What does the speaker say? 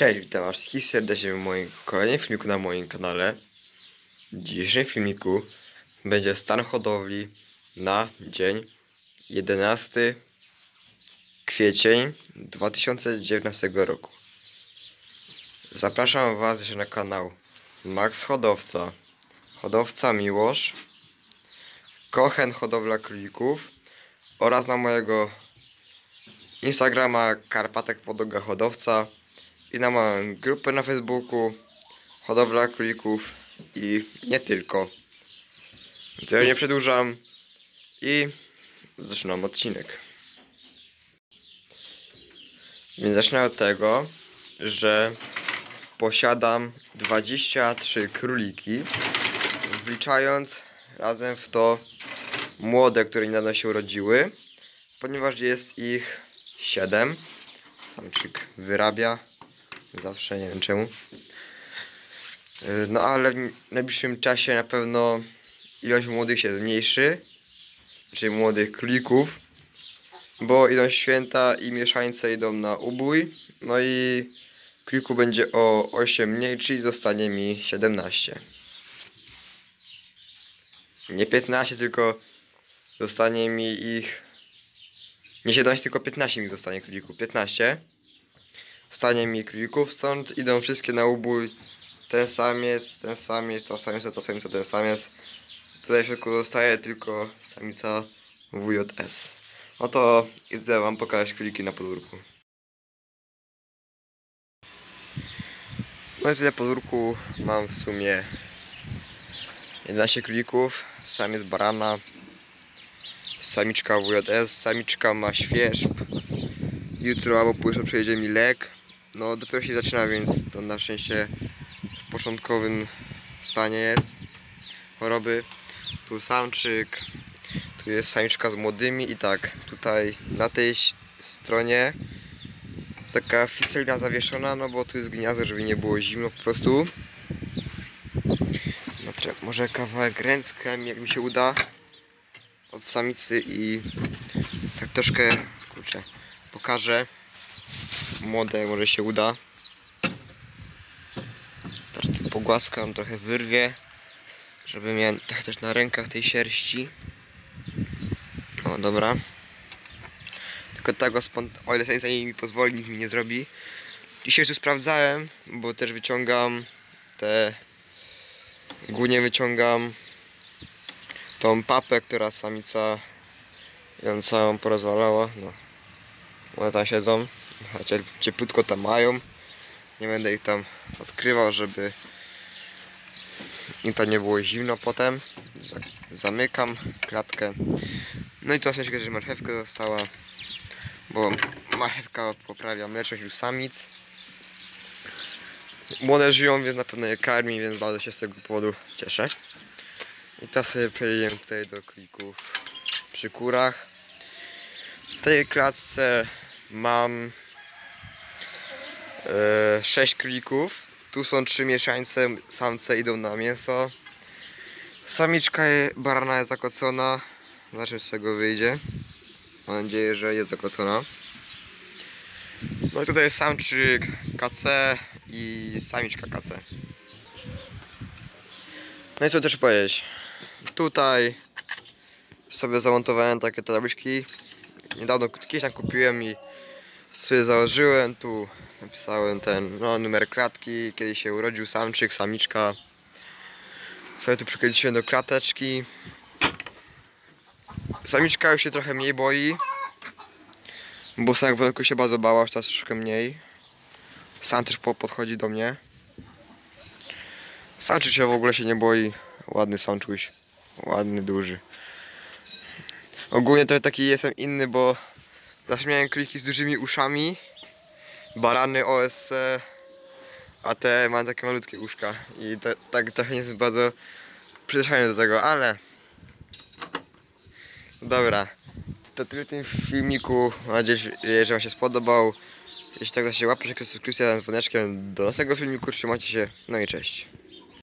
Cześć, witam was wszystkich serdecznie w moim kolejnym filmiku na moim kanale. W dzisiejszym filmiku będzie stan hodowli na dzień 11 kwiecień 2019 roku. Zapraszam was jeszcze na kanał Max Hodowca, Hodowca Miłosz, Kochen Hodowla Królików oraz na mojego Instagrama Karpatek Podłoga Hodowca i na moją grupę na Facebooku Hodowla Królików i nie tylko. To ja nie przedłużam i zaczynam odcinek. Więc zacznę od tego, że posiadam 23 króliki, wliczając razem w to młode, które niedawno się urodziły, ponieważ jest ich 7. Samczyk wyrabia zawsze, nie wiem czemu. Yy, No ale w najbliższym czasie na pewno ilość młodych się zmniejszy, czyli młodych królików, bo idą święta i mieszańce idą na ubój, no i królików będzie o 8 mniej, czyli zostanie mi 17. Nie 15, tylko zostanie mi ich nie 17, tylko 15 mi zostanie królików. 15. Stanie mi królików, stąd idą wszystkie na ubój. Ten samiec, ten samiec, ta samica, ta samica, ten samiec. Tutaj w środku zostaje tylko samica WJS. No to idę wam pokazać króliki na podwórku. No i na podwórku mam w sumie 11 królików, samiec barana, samiczka WJS, samiczka ma świerzb. Jutro albo później przyjedzie mi lek. No dopiero się zaczyna, więc to na szczęście w początkowym stanie jest choroby. Tu samczyk, tu jest samiczka z młodymi i tak, tutaj na tej stronie jest taka fiselina zawieszona, no bo tu jest gniazdo, żeby nie było zimno po prostu. No, może kawałek ręczkę, jak mi się uda od samicy i tak troszkę, kurczę, pokażę młode, może się uda. Tu pogłaskam, trochę wyrwie, żeby miałem trochę też na rękach tej sierści. O, dobra. Tylko tego spont... o ile samica mi pozwoli, nic mi nie zrobi. Dzisiaj jeszcze sprawdzałem, bo też wyciągam te... Głównie wyciągam tą papę, która samica ją całą porozwalała. No. One tam siedzą, cieplutko tam mają. Nie będę ich tam odkrywał, żeby im to nie było zimno potem. Za- Zamykam klatkę. No i tu na że marchewka została, bo marchewka poprawia mleczność u samic. Młode żyją, więc na pewno je karmi, więc bardzo się z tego powodu cieszę. I teraz sobie przejdziemy tutaj do klików przy kurach. W tej klatce mam 6 klików. Tu są trzy mieszańce, samce idą na mięso. Samiczka barana jest zakocona. Zobaczymy z czego wyjdzie. Mam nadzieję, że jest zakocona. No i tutaj jest samczyk KC i samiczka KC. No i co też powiedzieć. Tutaj sobie zamontowałem takie tabliczki. Niedawno kiedyś tam kupiłem i sobie założyłem. Tu napisałem ten no, numer klatki, kiedy się urodził samczyk, samiczka. Sobie tu przykręciłem do klateczki. Samiczka już się trochę mniej boi. Bo sam początku się bardzo bała, już teraz troszkę mniej. Sam też po- podchodzi do mnie. Samczyk się w ogóle się nie boi. Ładny samczuś. Ładny, duży. Ogólnie trochę taki jestem inny, bo zawsze miałem króliki z dużymi uszami. Barany OSC. A te mam takie malutkie uszka. I tak trochę nie jestem bardzo przyzwyczajony do tego, ale... Dobra. To tyle w tym filmiku. Mam nadzieję, że Wam się spodobał. Jeśli tak, to się łapcie, subskrypcja z dzwoneczkiem do następnego filmiku. Trzymajcie się. No i cześć.